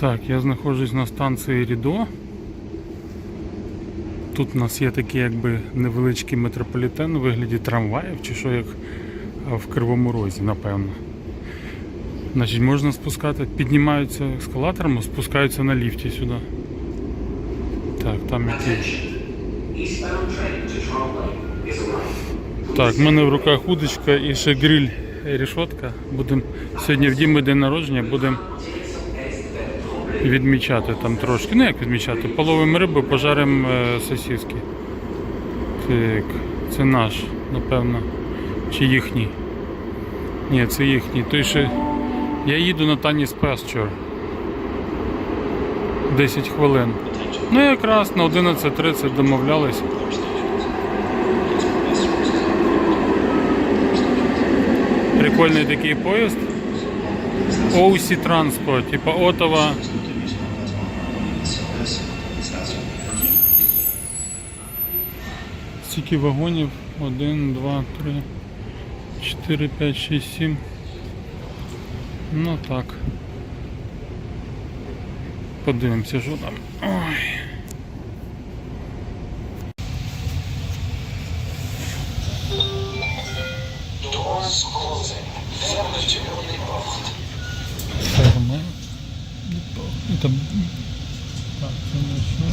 Так, я знаходжусь на станції Рідо. Тут у нас є такий якби невеличкий метрополітен у вигляді трамваїв, чи що як в Кривому Розі, напевно. Значить, можна спускати, піднімаються ескалатором, спускаються на ліфті сюди. Так, там який. Так, в мене в руках удочка і ще гриль рішотка. Будем сьогодні в Діми день народження, будемо відмічати там трошки. Ну як відмічати? Половимо рибу, пожаримо е, сосиски. Так, це наш, напевно. Чи їхній? Ні, це їхній. Той ще. Я їду на Таніс Pasture. 10 хвилин. Ну якраз на 11.30 домовлялися. Прикольний такий поїзд. OC Transport, типа Отова. Стільки вагонів? 1, 2, 3, 4, 5, 6, 7. Ну так. Подивимося, що там. Ой. Так, це на що?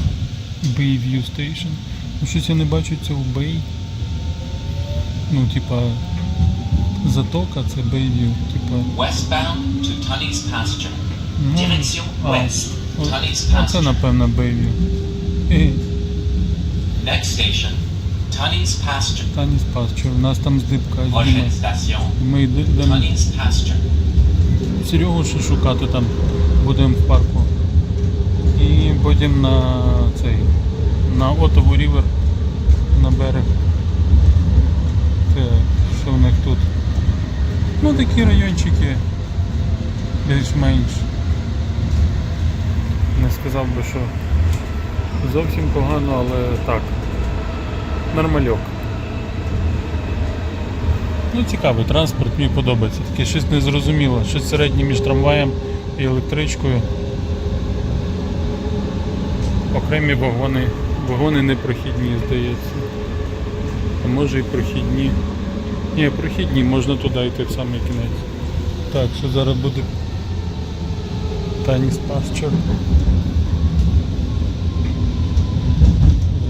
Bayview Station. Ну щось я не бачу цього Bay. Ну, типа. Затока це Bayview. Типа. Westbound to Tunney's Pasture. Ну, Direction west. Tunney's Pasture. напевно Bayview. Е, Next station, Tunney's Pasture. Спас, що у нас там здибка. Ми йдемо Tunney's Pasture. Серегу ще шукати там будемо в парку. І потім на цей на Отову Рівер на берег. Так, що в них тут? Ну такі райончики більш-менш. Не сказав би, що зовсім погано, але так. Нормальок. Ну, цікавий транспорт, мені подобається. Таке щось незрозуміле, щось середнє між трамваєм і електричкою. Окремі вагони, вагони непрохідні, здається. А може і прохідні. Ні, прохідні, можна туди йти в самий кінець. Так, що зараз буде Таніс Пасчер.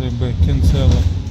Риби, кінцела.